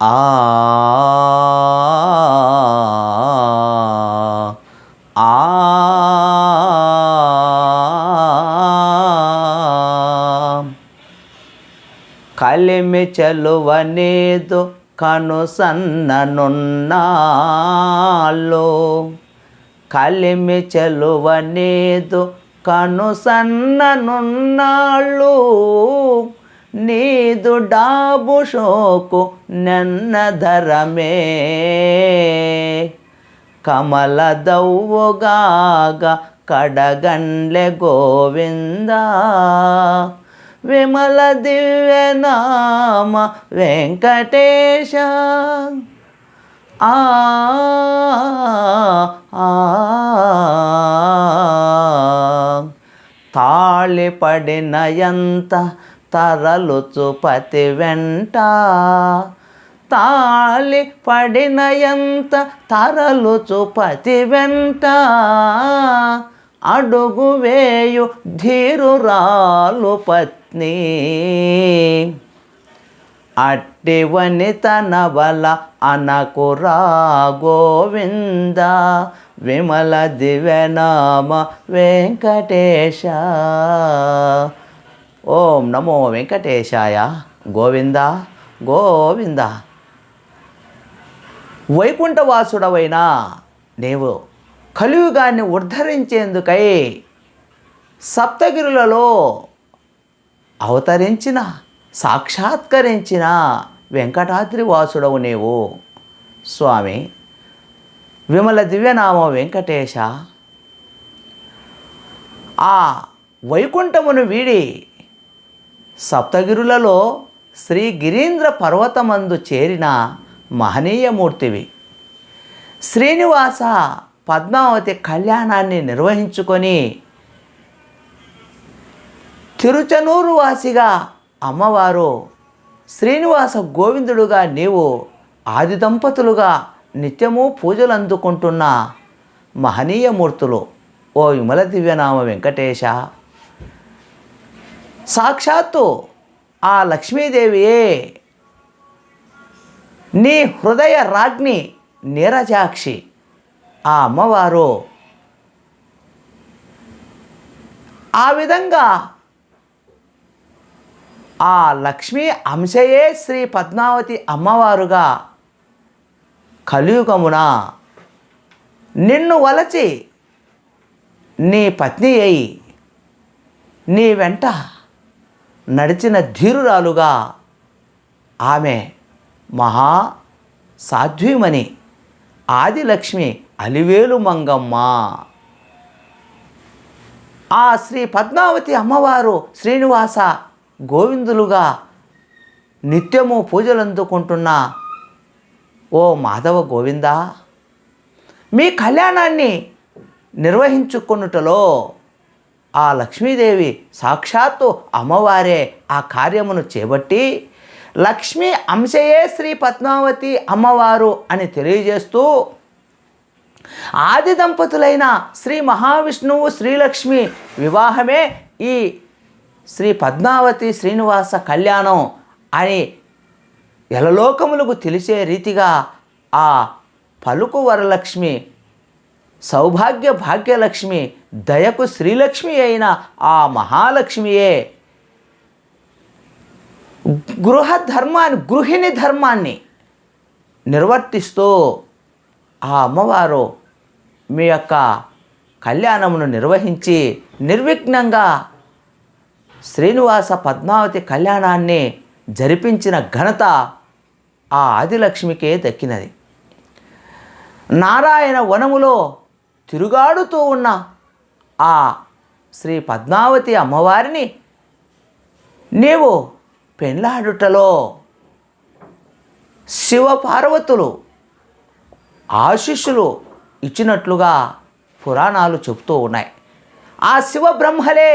ఆ. ఆ. కలిమి చలువనేదో కనుసన్ననున్నాలో కలిమి చలువనేదో కనుసన్ననున్నాళ్ళు కను సన్ననున్నాళ్ళు నీదు డాబు షోకు నెన్నధరమే కమల దవ్వుగాగ కడగండ్లె గోవింద. విమల దివ్యనామ వెంకటేశ. ఆ ఆ, పతి వెంట. తాళి పడిన ఎంత తరలుచు పతి వెంట. అడుగు వేయు ధీరురాలు పత్ని. అట్టి వనితన బల అనకురా గోవింద. విమల దివ్యనామ వెంకటేశ. ఓం నమో వెంకటేశాయ. గోవింద గోవింద. వైకుంఠవాసుడవైన నీవు కలియుగాన్ని ఉద్ధరించేందుకై సప్తగిరులలో అవతరించిన సాక్షాత్కరించిన వెంకటాద్రి వాసుడవు నీవు. స్వామి విమల దివ్యనామ వెంకటేశ. ఆ వైకుంఠమును వీడి సప్తగిరులలో శ్రీ గిరీంద్ర పర్వతమందు చేరిన మహనీయమూర్తివి. శ్రీనివాస పద్మావతి కళ్యాణాన్ని నిర్వహించుకొని తిరుచనూరు వాసిగా అమ్మవారు శ్రీనివాస గోవిందుడుగా నీవు ఆది దంపతులుగా నిత్యము పూజలు అందుకుంటున్న మహనీయమూర్తులు. ఓ విమల దివ్యనామ వెంకటేశ. సాక్షాత్తు ఆ లక్ష్మీదేవియే. నీ హృదయ రాజ్ఞి నీరజాక్షి ఆ అమ్మవారు. ఆ విధంగా ఆ లక్ష్మీ అంశయే శ్రీ పద్మావతి అమ్మవారుగా కలియుగమున నిన్ను వలచి నీ పత్ని అయి నీ వెంట నడిచిన ధీరురాలుగా ఆమె మహా సాధ్వీమణి ఆదిలక్ష్మి అలివేలు మంగమ్మ. ఆ శ్రీ పద్మావతి అమ్మవారు శ్రీనివాస గోవిందులుగా నిత్యము పూజలు అందుకుంటున్న ఓ మాధవ గోవిందా మీ కళ్యాణాన్ని నిర్వహించుకున్నటలో ఆ లక్ష్మీదేవి సాక్షాత్తు అమ్మవారే. ఆ కార్యమును చేపట్టి లక్ష్మీ అంశయే శ్రీ పద్మావతి అమ్మవారు అని తెలియజేస్తూ ఆది దంపతులైన శ్రీ మహావిష్ణువు శ్రీలక్ష్మి వివాహమే ఈ శ్రీ పద్మావతి శ్రీనివాస కళ్యాణం అని ఎలలోకములకు తెలిసే రీతిగా ఆ పలుకు వరలక్ష్మి సౌభాగ్య భాగ్యలక్ష్మి దయకు శ్రీలక్ష్మి అయిన ఆ మహాలక్ష్మియే. గృహ ధర్మాన్ని గృహిణి ధర్మాన్ని నిర్వర్తిస్తూ ఆ అమ్మవారు మీ యొక్క కళ్యాణమును నిర్వహించి నిర్విఘ్నంగా శ్రీనివాస పద్మావతి కళ్యాణాన్ని జరిపించిన ఘనత ఆ ఆదిలక్ష్మికే దక్కినది. నారాయణ వనములో తిరుగాడుతూ ఉన్న ఆ శ్రీ పద్మావతి అమ్మవారిని నీవు పెండ్లాడుటలో శివ పార్వతులు ఆశీస్సులు ఇచ్చినట్లుగా పురాణాలు చెబుతూ ఉన్నాయి. ఆ శివ బ్రహ్మలే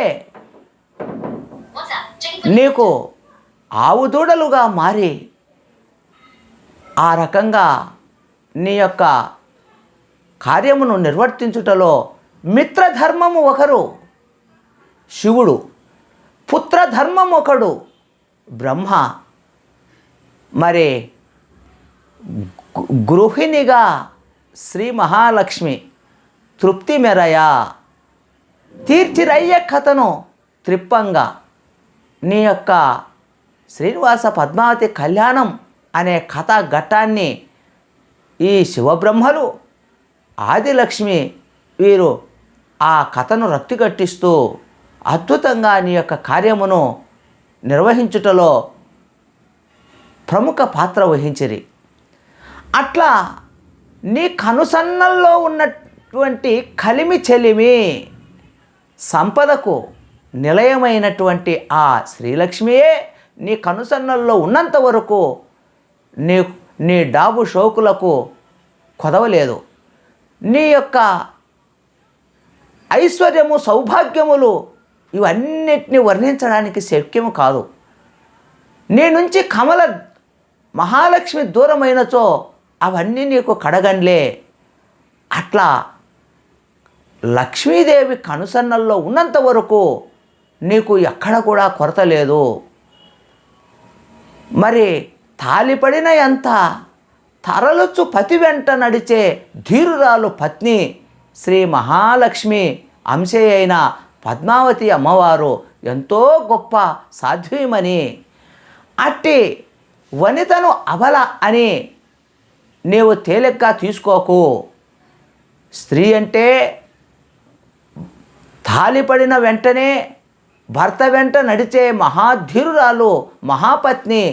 నీకు ఆవు దూడలుగా మారి ఆ రకంగా నీ యొక్క కార్యమును నిర్వర్తించుటలో మిత్రధర్మము ఒకరు. శివుడు పుత్రధర్మం ఒకడు బ్రహ్మ మరి గృహిణిగా శ్రీ మహాలక్ష్మి తృప్తి మెరయ. తీర్చిరయ్య కథను త్రిప్పంగా. నీ యొక్క శ్రీనివాస పద్మావతి కళ్యాణం అనే కథా ఘట్టాన్ని ఈ శివబ్రహ్మలు ఆదిలక్ష్మి వీరు ఆ కథను రక్తి కట్టిస్తూ అద్భుతంగా నీ యొక్క కార్యమును నిర్వహించుటలో ప్రముఖ పాత్ర వహించిరి. అట్లా నీ కనుసన్నల్లో ఉన్నటువంటి కలిమి చెలిమి సంపదకు నిలయమైనటువంటి ఆ శ్రీలక్ష్మియే నీ కనుసన్నల్లో ఉన్నంత వరకు నీ నీ డాబు షోకులకు కొదవలేదు. నీ యొక్క ఐశ్వర్యము సౌభాగ్యములు ఇవన్నిటిని వర్ణించడానికి శక్యము కాదు. నీ నుంచి కమల మహాలక్ష్మి దూరమైనచో అవన్నీ నీకు కడగండ్లే అట్లా లక్ష్మీదేవి కనుసన్నల్లో ఉన్నంత వరకు నీకు ఎక్కడ కూడా కొరత లేదు. మరి తాలిపడిన ఎంత తరలుచు పతి వెంట నడిచే ధీరురాలు పత్ని శ్రీ మహాలక్ష్మి అంశే అయిన పద్మావతి అమ్మవారు ఎంతో గొప్ప సాధ్వీమని. అట్టి వనితను అబల అని నీవు తేలిగ్గా తీసుకోకు. స్త్రీ అంటే తాలిపడిన వెంటనే భర్త వెంట నడిచే మహాధీరురాలు మహాపత్ని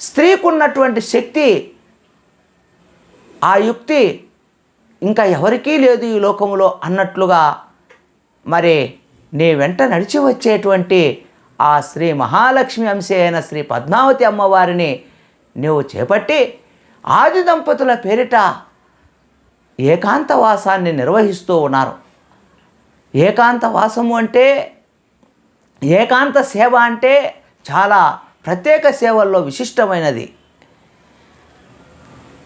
స్త్రీకున్నటువంటి శక్తి ఆ యుక్తి ఇంకా ఎవరికీ లేదు ఈ లోకంలో అన్నట్లుగా మరి నీ వెంట నడిచి వచ్చేటువంటి ఆ శ్రీ మహాలక్ష్మి అంశ అయిన శ్రీ పద్మావతి అమ్మవారిని నువ్వు చేపట్టి ఆది దంపతుల పేరిట ఏకాంతవాసాన్ని నిర్వహిస్తూ ఉన్నారు. ఏకాంతవాసము అంటే ఏకాంత సేవ అంటే చాలా ప్రత్యేక సేవల్లో విశిష్టమైనది.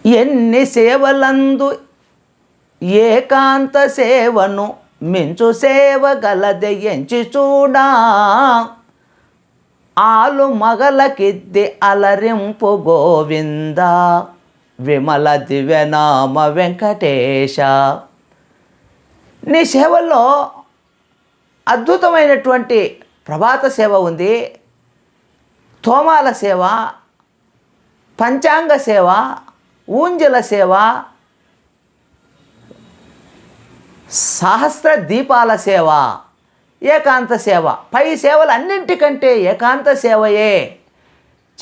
ఎన్ని సేవలందు ఏకాంత సేవను మించు సేవ గలదె ఎంచి చూడా. ఆలు మగలకిద్ది అలరింపు గోవింద విమల దివ్యనామ వెంకటేశ. నీ సేవల్లో అద్భుతమైనటువంటి ప్రభాత సేవ ఉంది తోమాల సేవ పంచాంగ సేవ ఊంజల సేవ సహస్ర దీపాల సేవ ఏకాంత సేవ. పై సేవలు అన్నింటికంటే ఏకాంత సేవయే.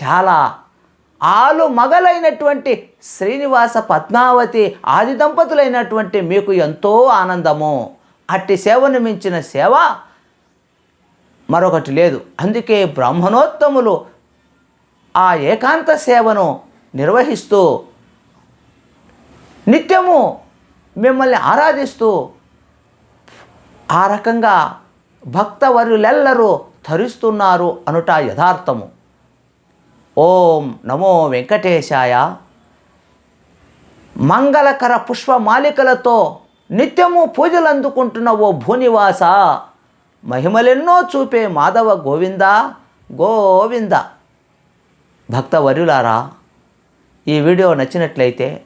చాలా ఆలు మగలైనటువంటి శ్రీనివాస పద్మావతి ఆది దంపతులైనటువంటి మీకు ఎంతో ఆనందము. అట్టి సేవను మించిన సేవ మరొకటి లేదు. అందుకే బ్రాహ్మణోత్తములు ఆ ఏకాంత సేవను నిర్వహిస్తూ నిత్యము మిమ్మల్ని ఆరాధిస్తూ ఆ రకంగా భక్తవరులెల్లరూ తరిస్తున్నారు అనుట యథార్థము. ఓం నమో వెంకటేశాయ. మంగళకర పుష్పమాలికలతో నిత్యము పూజలు అందుకుంటున్న ఓ భూనివాస మహిమలెన్నో చూపే మాధవ గోవింద గోవింద. భక్తవర్యులారా ఈ వీడియో నచ్చినట్లయితే